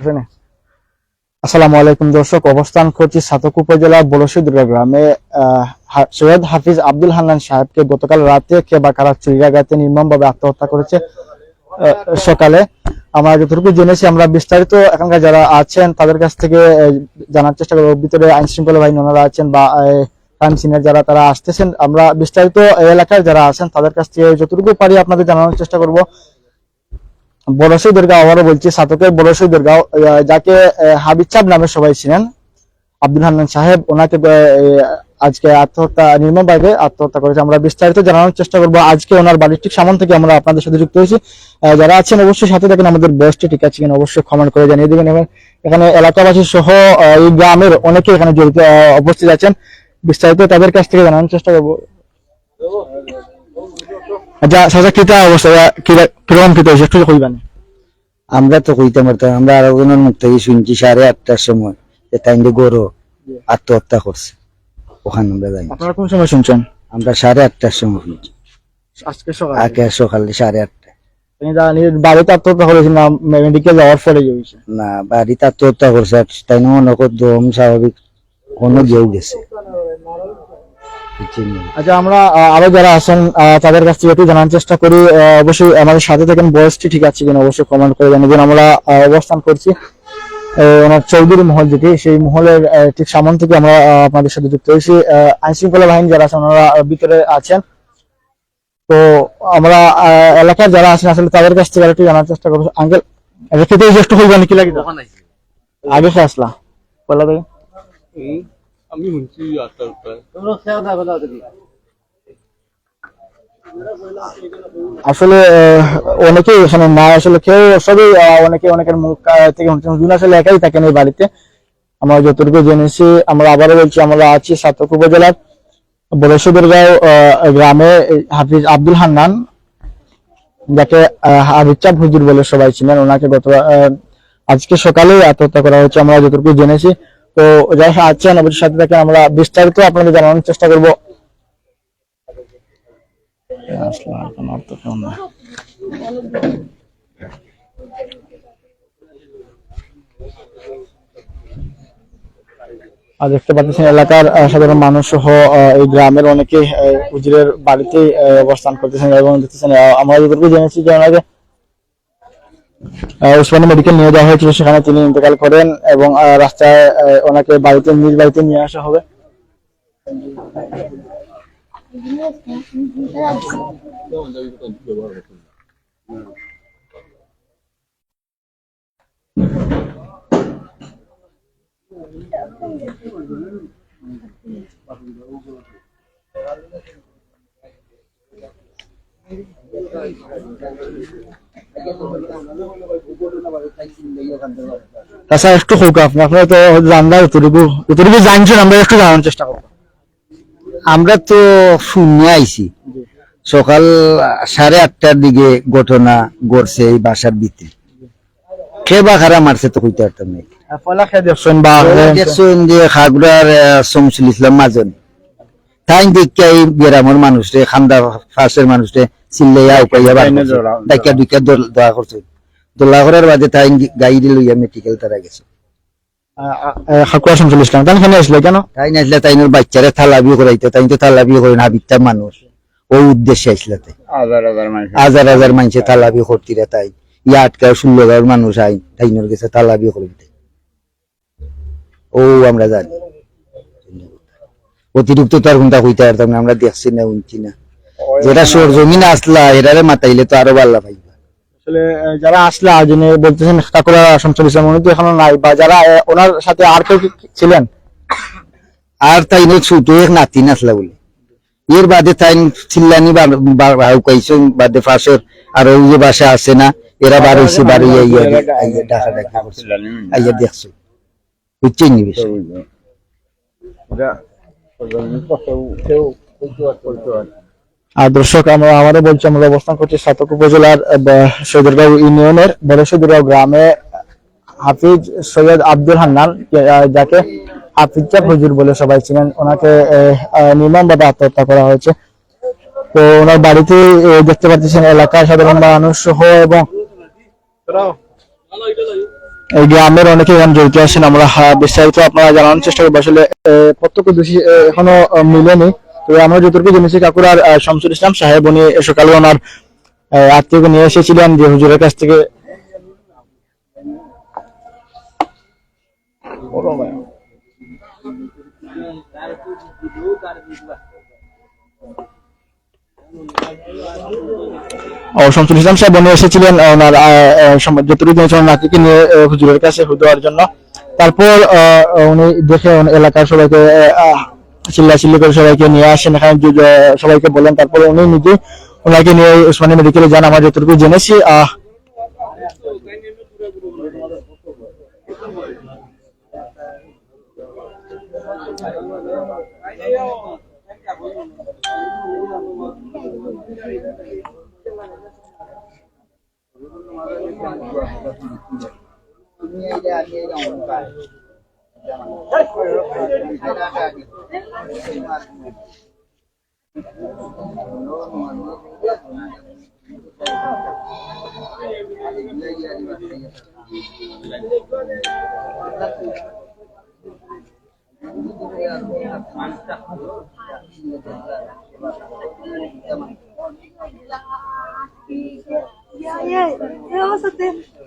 এখানে। আসসালামু আলাইকুম দর্শক, অবস্থান করছি সাতক উপজেলা বলসিদুর্গা গ্রামে। সৈয়দ হাফিজ আব্দুল হান্নান সাহেবকে গতকাল রাতে কেবাকারা চুরিয়াগাতে নির্মমভাবে আত্মহত্যা করেছে সকালে। আমরা যতটুকু জেনেছি, আমরা বিস্তারিত এখানকার যারা আছেন, তাদের কাছ থেকে জানার চেষ্টা করব। ভিতরে আইন শৃঙ্খলা বাহিনী ওনারা আছেন বা ক্রাইম সিনের যারা, তারা আসতেছেন। আমরা বিস্তারিত এলাকার যারা আছেন, তাদের কাছ থেকে যতটুকু পারি আপনাদের জানানোর চেষ্টা করব। বড়সই দরগাহ আবারও বলছি সাতকের বড়সই দরগাহ আহ, যাকে চাপ নামে সবাই ছিলেন আব্দুল হান্নান সাহেব ওনাকে আজকে আত্মহত্যা নির্মমভাবে আত্মহত্যা করেছে। আমরা বিস্তারিত জানানোর চেষ্টা করব। আজকে ওনার বাড়ির ঠিক সামন থেকে আমরা আপনাদের সাথে যুক্ত হয়েছি। যারা আছেন অবশ্যই সাথে থাকেন। আমাদের বয়সটি ঠিক আছে কিনা অবশ্যই কমেন্ট করে জানিয়ে দেবেন। এবং এখানে এলাকাবাসী সহ এই গ্রামের অনেকে এখানে জড়িত উপস্থিত আছেন। বিস্তারিত তাদের কাছ থেকে জানানোর চেষ্টা করব। আচ্ছা সাজা কিতা অবস্থা? কীরকম হয়েছে? একটু কইবানি। আমরা তো কইতে পারতাম আমরা আরও জনের মুখ থেকে শুনছি সাড়ে আটটার সময় যে তাইন্দে গরু আত্মহত্যা করছে। ওখানে আমরা যাই। আপনারা কোন সময় শুনছেন? আমরা সাড়ে আটটার সময় শুনছি। আজকে সকালে? সাড়ে আটটা নিজের বাড়িতে আত্মহত্যা করেছেন না মেডিকেল যাওয়ার ইয়ে না বাড়িতে আত্মহত্যা করছে তাই না মনে দম স্বাভাবিক কোনো গেছে? আচ্ছা আমরা আরও যারা আছেন তাদের কাছ থেকে একটু জানার চেষ্টা করি। অবশ্যই আমাদের সাথে থাকেন বয়সটি ঠিক আছে কিনা অবশ্যই কমেন্ট করে জানিয়ে দিন। আমরা অবস্থান করছি ওনার চৌধুরী মহল যেটি সেই মহলের ঠিক সামন থেকে আমরা আপনাদের সাথে যুক্ত হয়েছি। আইন শৃঙ্খলা বাহিনী যারা আছেন ওনারা ভিতরে আছেন। তো আমরা এলাকার যারা আছেন আসলে তাদের কাছ থেকে একটু জানার চেষ্টা করব। আঙ্কেল খেতে জ্যেষ্ঠ হইবা নাকি লাগে আগে খেয়ে আসলা বলা থেকে আমি শুনছি আটটা আসলে অনেকেই এখানে না আসলে কেউ সবই অনেকে অনেকের মুখ থেকে শুনছেন আসলে একাই থাকেন এই বাড়িতে। আমরা যতটুকু জেনেছি আমরা আবারও বলছি আমরা আছি সাতক উপজেলার বলেশ্বরগাঁও গ্রামে হাফিজ আব্দুল হান্নান যাকে চাঁদ হুজুর বলে সবাই ছিলেন ওনাকে গত আহ, আজকে সকালে আত্মহত্যা করা হয়েছে। আমরা যতটুকু জেনেছি তো যাই আছেন অবশ্যই সাথে থেকে আমরা বিস্তারিত আপনাদের জানানোর চেষ্টা করব। আর দেখতে পাচ্ছেন এলাকার সাধারণ মানুষ সহ এই গ্রামের অনেকে উজিরের বাড়িতেই আহ, অবস্থান করতেছেন এবং দেখতেছেন আমরা যতটুকু জেনেছি যে ওনাকে আহ, উসমানী মেডিকেল নিয়ে যাওয়া হয়েছিল সেখানে তিনি ইন্তেকাল করেন এবং রাস্তায় ওনাকে বাড়িতে নিজ বাড়িতে নিয়ে আসা হবে। একটু হোক আপনি আপনারা তো যতটুকু জানছেন আমরা একটু জানানোর চেষ্টা করব। আমরা তো শূন্য আইছি। সকাল সাড়ে আটটার দিকে ঘটনা ঘটছে এই বাসার ভিতরে। কে বা খারা মারছে তো কইতে পারতাম না। দেখছেন যে খাগড়ার শমসুল ইসলাম মাজন তাই দেখে এই গ্রামের মানুষরে খান্দা ফাঁসের মানুষরে চিল্লাইয়া উপাইয়া বার ডাইকা দুইকা দোয়া করছে। দোলা করার বাদে তাই গাড়ি লইয়া মেডিকেল তারা গেছে। হাকুয়া শামসুল ইসলাম তাই এখানে আসলে কেন? তাই নাইলে তাই বাচ্চারে থালাবি করাইতে তাই তো থালাবি করে না বিত্তার মানুষ ও উদ্দেশ্যে আসলে তাই। হাজার হাজার মানুষ হাজার হাজার মানুষে তালাবি করতি রে তাই। ইয়া আটকা ষোলো হাজার মানুষ আই তাইনের গেছে ও আমরা জানি। অতিরিক্ত তার পারতাম না আমরা দেখছি না উনছি না। যেটা সর জমিন আসলা এটারে মাতাইলে তো আরও ভাল্লা পাইবা আসলে যারা আসলে উনি বলতেছেন কাকুরা শামসুল ইসলাম উনি তো এখনও নাই বা যারা ওনার সাথে আর কেউ ছিলেন আর তাই নো ছোট এক নাতি নাসলা বলে এর বাদে তাই চিল্লানি কাইছে বাদে ফাঁসের আর ওই যে বাসা আছে না এরা বার হইছে বার ইয়া ইয়া ইয়া ডাকা ডাকা আইয়া দেখছ বুঝছেন নি বেশি আর দর্শক, আমরা আমাদের বলছি, আমরা অবস্থান করছি সাতক উপজেলার সৈদরগাঁও ইউনিয়নের বড় সৈদরগাঁও গ্রামে, হাফিজ সৈয়দ আব্দুল হান্নান যাকে হাফিজ হুজুর বলে সবাই ছিলেন ওনাকে নির্মমভাবে আত্মহত্যা করা হয়েছে। তো ওনার বাড়িতে দেখতে পাচ্ছেন এলাকার সাধারণ মানুষ সহ এবং এই গ্রামের অনেকে এখানে জড়িত আছেন। আমরা বিস্তারিত আপনারা জানানোর চেষ্টা করব। আসলে প্রত্যক্ষ দোষী এখনও মিলেনি। তবে আমরা যতটুকু জেনেছি কাকুরার শামসুল ইসলাম সাহেব, উনি সকালে ওনার আত্মীয়কে নিয়ে এসেছিলেন যে হুজুরের কাছ থেকে শামসুল ইসলাম সাহেব, উনি এসেছিলেন ওনার যতটুকু জেনেছেন ওনার নাতিকে নিয়ে হুজুরের কাছে হুদ জন্য। তারপর উনি দেখে এলাকার সবাইকে চিল্লা চিল্লি করে সবাইকে নিয়ে আসেন। এখানে সবাইকে বলেন তারপর উনি নিজে ওনাকে নিয়ে উসমানী মেডিকেলে যান। আমরা যতটুকু জেনেছি আহ Ya, ya, ya, maksudnya, Nossa, tem...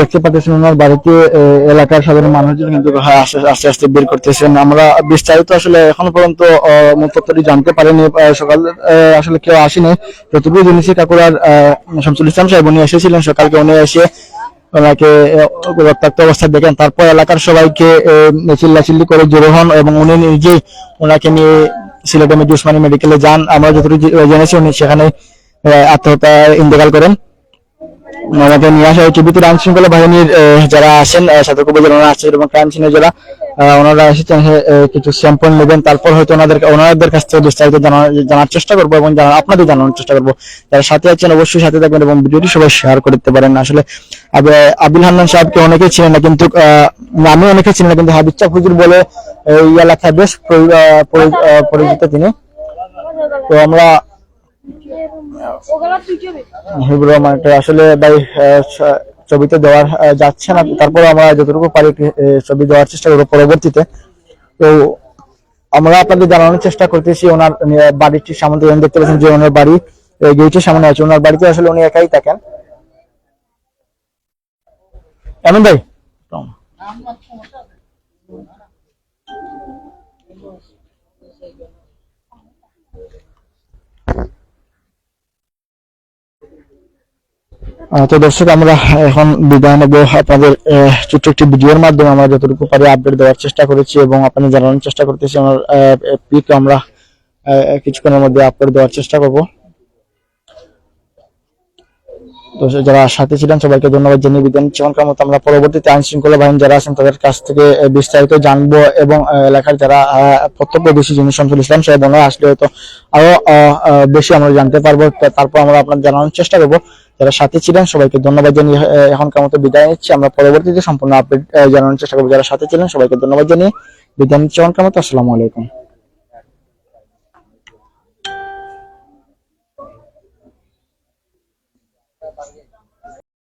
দেখতে পাচ্ছেন ওনার বাড়িতে এলাকার সাধারণ মানুষজন কিন্তু হ্যাঁ, আস্তে আস্তে বের করতেছেন। আমরা বিস্তারিত আসলে এখনও পর্যন্ত মুখপত্রটি জানতে পারিনি সকাল আসলে কেউ আসেনি। যতটুকু জেনেছি কাকুরার শামসুল ইসলাম সাহেব উনি এসেছিলেন সকালকে উনি এসে ওনাকে রক্তাক্ত অবস্থায় দেখেন। তারপর এলাকার সবাইকে চিল্লাচিল্লি করে জড়ো হন এবং উনি নিজেই ওনাকে নিয়ে সিলেটে উসমানী মেডিকেলে যান। আমরা যতটুকু জেনেছি উনি সেখানে আত্মহত্যা ইন্তেকাল করেন। আমাকে নিয়ে আসা হয়েছে। ভিতরে আইন শৃঙ্খলা বাহিনীর যারা আহ, সতর্ক উপজেলা আছেন এবং ক্রাইম সিনে যারা ওনারা এসেছেন কিছু স্যাম্পল নেবেন। তারপর হয়তো ওনাদের ওনাদের কাছ থেকে বিস্তারিত জানার চেষ্টা করব এবং আপনাদের জানানোর চেষ্টা করব। যারা সাথে আছেন অবশ্যই সাথে থাকবেন এবং ভিডিওটি সবাই শেয়ার করে দিতে পারেন। আসলে আব- আব্দুল হান্নান সাহেবকে অনেকেই চিনেন না কিন্তু আমি অনেকে চিনি না কিন্তু হাবিজ চাপ হুজুর বলে এই এলাকায় বেশ পরিচিত তিনি। তো আমরা আসলে ভাই ছবিতে দেওয়ার যাচ্ছে না। তারপর আমরা যতটুকু পারি ছবি দেওয়ার চেষ্টা করব পরবর্তীতে। তো আমরা আপনাদের জানানোর চেষ্টা করতেছি ওনার বাড়িটির সামনে দেখতে পাচ্ছেন যে ওনার বাড়ি গেটের সামনে আছে। ওনার বাড়িতে আসলে উনি একাই থাকেন। এমন ভাই? আহ, তো দর্শক আমরা এখন বিদায় নেব। আপনাদের ছোট্ট একটি ভিডিওর মাধ্যমে আমরা যতটুকু পারি আপডেট দেওয়ার চেষ্টা করেছি এবং আপনাদের জানানোর চেষ্টা করতেছি। আমার পিক আমরা কিছুক্ষণের মধ্যে আপলোড দেওয়ার চেষ্টা করব। যারা সাথে ছিলেন সবাইকে ধন্যবাদ জানিয়ে বিদায় নিচ্ছি। এখনকার মতো আমরা পরবর্তীতে আইন শৃঙ্খলা বাহিনী যারা আছেন তাদের কাছ থেকে বিস্তারিত জানব এবং এলাকার যারা আহ, প্রত্যক্ষদর্শী যিনি শামসুল ইসলাম সাহেব ওনারা আসলে হয়তো আরও বেশি আমরা জানতে পারব। তারপর আমরা আপনার জানানোর চেষ্টা করব। যারা সাথে ছিলেন, সবাইকে ধন্যবাদ জানিয়ে এখনকার মতো বিদায় নিচ্ছি। আমরা পরবর্তীতে সম্পূর্ণ আপডেট জানানোর চেষ্টা করব। যারা সাথে ছিলেন, সবাইকে ধন্যবাদ জানিয়ে বিদায় নিচ্ছি। এখনকার মতো আসসালামু আলাইকুম।